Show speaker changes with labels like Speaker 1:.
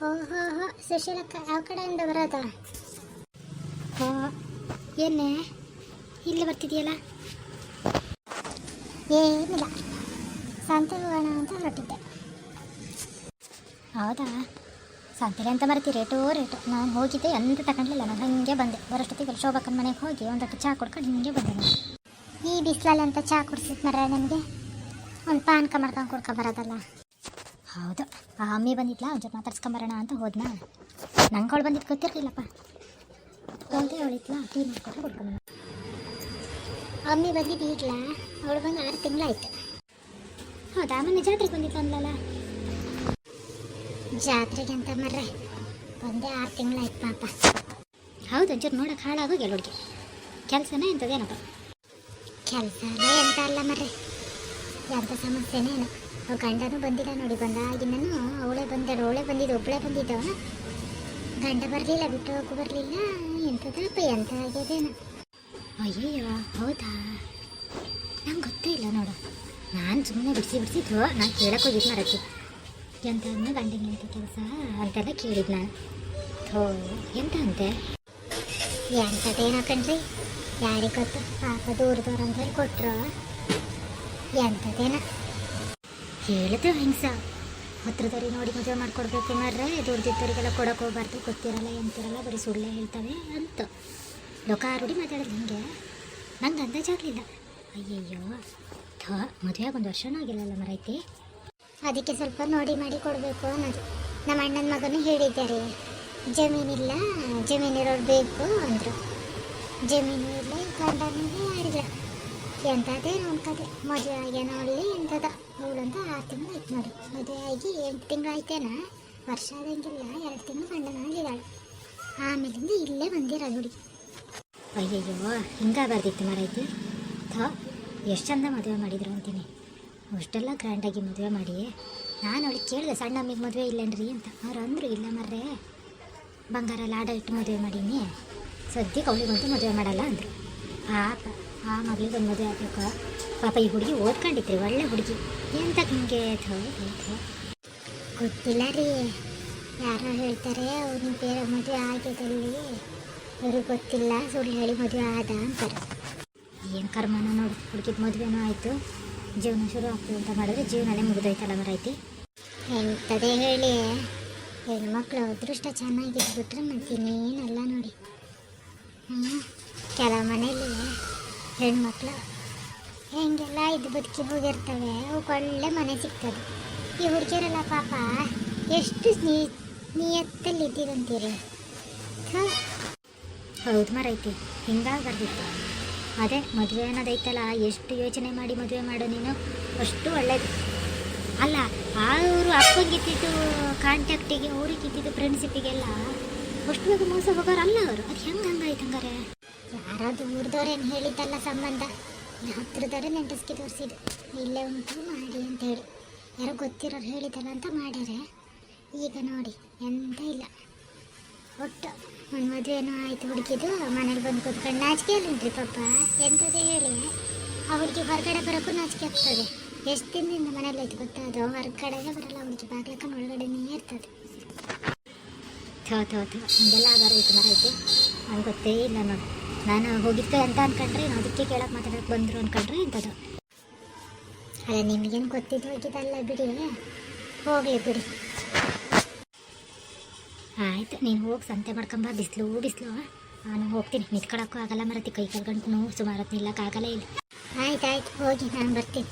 Speaker 1: ಸುಶೀಲಕ್ಕ, ಯಾವ ಕಡೆಯಿಂದ ಬರೋದ? ಹೋ ಏನೇ ಇಲ್ಲಿ ಬರ್ತಿದೆಯಲ್ಲ? ಏನಿಲ್ಲ. ಸಂತೆಗೆ ಹೋಗೋಣ ಅಂತ ಹೊರಟಿದ್ದೆ. ಹೌದಾ? ಸಂತೆಗೆ ಅಂತ ಬರ್ತೀವಿ ರೇಟು ರೇಟು. ನಾನು ಹೋಗಿದ್ದೆ, ಎಂತ ತಗೊಂಡಿಲ್ಲ. ನಾನು ಹಂಗೆ ಬಂದೆ. ಬರೋಷ್ಟೊತ್ತಿಗೆ ಶೋಭಕ್ಕನ ಮನೆಗೆ ಹೋಗಿ ಒಂದಷ್ಟು ಚಹಾ ಕುಡ್ಕೊಂಡು ಹಿಂಗೆ ಬಂದೆ ನಾನು. ಈ ಬಿಸಿಲಲ್ಲಿ ಅಂತ ಚಹಾ ಕುಡ್ಸಿದ್ ಮರ ನನಗೆ? ಒಂದು ಪಾನ್ಕ ಮಾಡ್ಕೊಂಡು ಕುಡ್ಕೊ ಬರೋದಲ್ಲ. ಹೌದು. ಆ ಅಮ್ಮಿ ಬಂದಿದ್ಲಾ? ಅವ್ರ ಜೊತೆ ಮಾತಾಡ್ಸ್ಕೊಂಬರೋಣ ಅಂತ ಹೋದ್ನಾ? ನಂಗೆ ಅವಳು ಬಂದಿದ್ದು ಗೊತ್ತಿರಲಿಲ್ಲಪ್ಪ. ಹೋದೆ ಅವಳಿತ್ಲ ಟೀ ಮಾಡ್ಕೊಂಡು ಕುಡ್ಕೊಂಡು ಅಮ್ಮಿ ಬಂದಿದ್ದು ಈಗಲ? ಅವಳು ಬಂದು ಆರು ತಿಂಗಳಾಯ್ತು. ಹೌದಾ? ಮೊನ್ನೆ ಜಾತ್ರೆಗೆ ಬಂದಿತ್ತು ಜಾತ್ರೆಗೆ ಅಂತ ಮರ್ರೆ ಒಂದೇ ಆರು ತಿಂಗಳಾಯ್ತು ಪಾಪ. ಹೌದು, ಒಂಚೂರು ನೋಡೋಕೆ ಹಾಳಾಗೋಗಿ ಹುಡುಗಿ. ಕೆಲಸನೇ ಎಂಥದ್ದೇನಪ್ಪ ಕೆಲಸನೇ ಎಂತ ಅಲ್ಲ ಮರ್ರೆ. ಎಂಥ ಇಲ್ಲ. ಅವ್ರ ಗಂಡನೂ ಬಂದಿಲ್ಲ ನೋಡಿ ಬಂದಾಗಿನೂ ಅವಳೇ ಬಂದಳು, ಅವಳೇ ಬಂದಿದ್ದ ಒಬ್ಬಳೇ ಬಂದಿದ್ದ ಗಂಡ ಬರಲಿಲ್ಲ, ಬಿಟ್ಟು ಹೋಗು ಬರಲಿಲ್ಲ ಎಂಥದಪ್ಪ ಎಂಥ ಆಗ್ಯದೇನು ಅಯ್ಯೋ ಹೌದಾ? ನಂಗೆ ಗೊತ್ತೇ ಇಲ್ಲ ನೋಡು. ನಾನು ಸುಮ್ಮನೆ ಬಿಡಿಸಿ ಬಿಡಿಸಿದ್ರು ನಾನು ಕೇಳಕ್ಕೆ ಹೋಗಿದ್ದು ಮರಕ್ಕೆ ಎಂತ ಗಂಡಿನ ಎಂತ ಕೆಲಸ? ಅಂತೆಲ್ಲ ಕೇಳಿದ್ ನಾನು. ಥೋ, ಎಂತ ಅಂತೆ? ಎಂಥದ್ದೇನೋ ಕಣ್ರಿ, ಯಾರಿಗೆ ಗೊತ್ತು? ಪಾಪ ದೂರದವ್ರು ಅಂತ ಹೇಳಿ ಕೊಟ್ಟರು ಎಂಥದ್ದೇನ? ಹೇಳಿದ್ರು ಹಿಂಸ. ಹತ್ರದವ್ರಿ ನೋಡಿ ಮದುವೆ ಮಾಡ್ಕೊಡ್ಬೇಕು ಮಾರ್ರೆ ದುಡ್ದಿದ್ದವರಿಗೆಲ್ಲ ಕೊಡೋಕೆ ಹೋಗ್ಬಾರ್ದು, ಗೊತ್ತಿರಲ್ಲ, ಎಂತಿರಲ್ಲ, ಬರೀ ಸುಳ್ಳೆ ಹೇಳ್ತವೆ ಅಂತ. ಲೋಕ ರೂಢಿ ಮಾತಾಡೋದು ಹಿಂಗೆ? ನಂಗೆ ಅಂದಾಜಾಗಲಿಲ್ಲ ಅಯ್ಯಯ್ಯೋ, ಥೋ ಮದುವೆಗೆ ಒಂದು ವರ್ಷನೂ ಆಗಿಲ್ಲಲ್ಲ ಮರೈತಿ. ಅದಕ್ಕೆ ಸ್ವಲ್ಪ ನೋಡಿ ಮಾಡಿ ಕೊಡಬೇಕು ಅನ್ನೋದು. ನಮ್ಮ ಅಣ್ಣನ ಮಗನು ಹೇಳಿದ್ದಾರೆ, ಜಮೀನಿಲ್ಲ, ಜಮೀನಿರೋರು ಬೇಕು ಅಂದರು. ಜಮೀನು ಇಲ್ಲ ಯಾರಿಲ್ಲ ಎಂಥದೇ ನೋಡ್ಕದೆ. ಮದುವೆ ಆಗ್ಯಾನ ಅಲ್ಲಿ ಎಂಥದ ಅವಳಂತ ಆರು ತಿಂಗಳು ಆಯ್ತು ನೋಡಿ. ಮದುವೆ ಆಗಿ ಎಂಟು ತಿಂಗಳು ಆಯ್ತೇನ? ವರ್ಷ ಆದಂಗಿಲ್ಲ, ಎರಡು ತಿಂಗಳು ಗಂಡನಾಗಿದ್ದಾಳೆ. ಆಮೇಲಿಂದ ಇಲ್ಲೇ ಬಂದಿರೋದು ಹುಡುಗಿ. ಅಯ್ಯಯ್ಯೋ ಹಿಂಗಾಗಬಾರ್ದಿತ್ತು ಮಾರೈತಿ ಥೋ, ಎಷ್ಟು ಚಂದ ಮದುವೆ ಮಾಡಿದ್ರು ಅಂತೀನಿ. ಅಷ್ಟೆಲ್ಲ ಗ್ರ್ಯಾಂಡಾಗಿ ಮದುವೆ ಮಾಡಿ ನಾನು ಅವಳಿಗೆ ಕೇಳಿದೆ, ಸಣ್ಣ ಅಮ್ಮಿಗೆ ಮದುವೆ ಇಲ್ಲೇನ್ರಿ ಅಂತ. ಅವ್ರು ಅಂದರು, ಇಲ್ಲ ಮರ್ರೆ, ಬಂಗಾರ ಲಾಡ ಇಟ್ಟು ಮದುವೆ ಮಾಡೀನಿ. ಸದ್ಯಕ್ಕೆ ಅವಳಿಗಂತೂ ಮದುವೆ ಮಾಡಲ್ಲ ಅಂದರು. ಪಾಪ. ಆ ಮಗಳಿಗೆ ಮದುವೆ ಆಗಬೇಕು ಪಾಪ ಈ ಹುಡುಗಿ ಓದ್ಕೊಂಡಿದ್ರಿ ಒಳ್ಳೆ ಹುಡುಗಿ. ಎಂತ ಹಿಂಗೆ. ಗೊತ್ತಿಲ್ಲ ರೀ. ಯಾರೋ ಹೇಳ್ತಾರೆ ಅವ್ನಿಗೆ ಬೇರೆ ಮದುವೆ ಆಗಿದಲ್ಲಿ ಇವ್ರಿಗೆ ಗೊತ್ತಿಲ್ಲ, ಸುಳ್ಳು ಹೇಳಿ ಮದುವೆ ಆದ ಅಂತಾರೆ. ಏನು ಕರ್ಮನ ನೋಡಿ, ಹುಡುಗಿದ ಮದುವೆನೂ ಆಯಿತು. ಜೀವನ ಶುರು ಆಗ್ತದೆ ಅಂತ ಮಾಡಿದ್ರೆ ಜೀವನನೇ ಮುಗಿದೋಯ್ತಲ್ಲ ಮರೈತಿ ಎಂಥದೇ ಹೇಳಿ. ಹೆಣ್ಮಕ್ಳು ಅದೃಷ್ಟ ಚೆನ್ನಾಗಿದ್ಬಿಟ್ರೆ ಮತ್ತೆ ಇನ್ನೇನಲ್ಲ ನೋಡಿ. ಹ್ಞೂ ಕೆಲವು ಮನೇಲಿ ಹೆಣ್ಮಕ್ಳು, ಹೆಂಗೆಲ್ಲ ಇದು ಬದುಕಿ ಹೋಗಿರ್ತವೆ ಅವಕ್ಕೆ ಒಳ್ಳೆ ಮನೆ ಸಿಗ್ತದೆ. ಈ ಹುಡುಗಿಯರೆಲ್ಲ ಪಾಪ ಎಷ್ಟು ನೀ ನಿಯತ್ತಲ್ಲಿ ಇದ್ದೀರಂತೀರಿ ಹಾಂ ಹೌದು ಮರೈತಿ ಹಿಂಗಾಗಬಾರ್ದಿತ್ತು ಅದೇ ಮದುವೆ ಅನ್ನೋದೈತಲ್ಲ, ಎಷ್ಟು ಯೋಚನೆ ಮಾಡಿ ಮದುವೆ ಮಾಡೋ ನೀನು? ಅಷ್ಟು ಒಳ್ಳೇದು. ಅಲ್ಲ ಅವರು ಅಪ್ಪಂಗಿತ್ತಿದ್ದು ಕಾಂಟ್ಯಾಕ್ಟಿಗೆ ಅವ್ರಿಗೆ ಇದ್ದಿದ್ದು ಫ್ರೆಂಡ್ಶಿಪ್ಪಿಗೆಲ್ಲ ಅಷ್ಟು ಬೇಗ ಮೋಸ ಹೋಗೋರು ಅಲ್ಲ ಅವರು. ಅದು ಹೆಂಗೆ ಹಂಗಾಯ್ತು ಹಂಗಾರೆ ಯಾರೋ ದೂರದವ್ರೇನು ಹೇಳಿದ್ದಲ್ಲ ಸಂಬಂಧ? ಹತ್ರದವರೇ ನೆಂಟಸ್ಕಿ ತೋರಿಸಿದ್ರು ಇಲ್ಲೇ ಉಂಟು, ಮಾಡಿ ಅಂತ ಹೇಳಿ. ಯಾರೋ ಗೊತ್ತಿರೋರು ಹೇಳಿದಲ್ಲ ಅಂತ ಮಾಡ್ಯಾರೆ. ಈಗ ನೋಡಿ, ಎಂತ ಇಲ್ಲ. ಒಟ್ಟು ಒಂದು ಮದುವೆನೂ ಆಯ್ತು ಹುಡುಗಿದು, ಮನೇಲಿ ಬಂದು ಕೂತ್ಕೊಂಡು ನಾಚಿಕೆ ಅಲ್ಲಿ ಪಾಪ? ಎಂಥದೇ ಹೇಳಿ. ಆ ಹುಡುಗಿ ಹೊರಗಡೆ ಬರೋಕ್ಕೂ ನಾಚಿಕೆ ಆಗ್ತದೆ. ಎಷ್ಟು ದಿನದಿಂದ ಮನೇಲಿ ಐತೆ ಗೊತ್ತಾ? ಅದು ಹೊರಗಡೆಗೆ ಬರಲ್ಲ ಹುಡುಗಿ ಬಾಗ್ಲಕ್ಕ ಒಳಗಡೆನೇ ಇರ್ತದೆ. ಥೋ ಥೋ ಥೋ, ಹಿಂಗೆಲ್ಲ ಬರೈತೆ ಬರೈತೆ. ನಂಗೆ ಗೊತ್ತೇ ಇಲ್ಲ ನೋಡಿ ನಾನು ಹೋಗಿದ್ದೆ ಅಂತ ಅನ್ಕೊಂಡ್ರೆ ಅದಕ್ಕೆ ಕೇಳಕ್ಕೆ ಮಾತಾಡೋಕೆ ಬಂದರು ಅನ್ಕೊಂಡ್ರೆ ಇಂಥದ್ದು ಅಲ್ಲ, ನಿಮಗೇನು ಗೊತ್ತಿದ್ದು ಹೋಗಿದ್ದಲ್ಲ ಬಿಡಿ. ಹೋಗಲಿ ಬಿಡಿ. ಆಯಿತು, ನೀನು ಹೋಗಿ ಸಂತೆ ಮಾಡ್ಕೊಂಬ ಬಿಸಿಲು ಬಿಸಿಲು. ನಾನು ಹೋಗ್ತೀನಿ. ನಿಂತ್ಕೊಳಕ್ಕೂ ಆಗಲ್ಲ ಮರತಿ. ಕೈ ಕಾಲು ನೋವು ಸುಮಾರು ನಿಲ್ಲಕ್ಕಾಗಲ್ಲ ಇಲ್ಲ. ಆಯ್ತು ಆಯ್ತು ಹೋಗಿ, ನಾನು ಬರ್ತೀನಿ.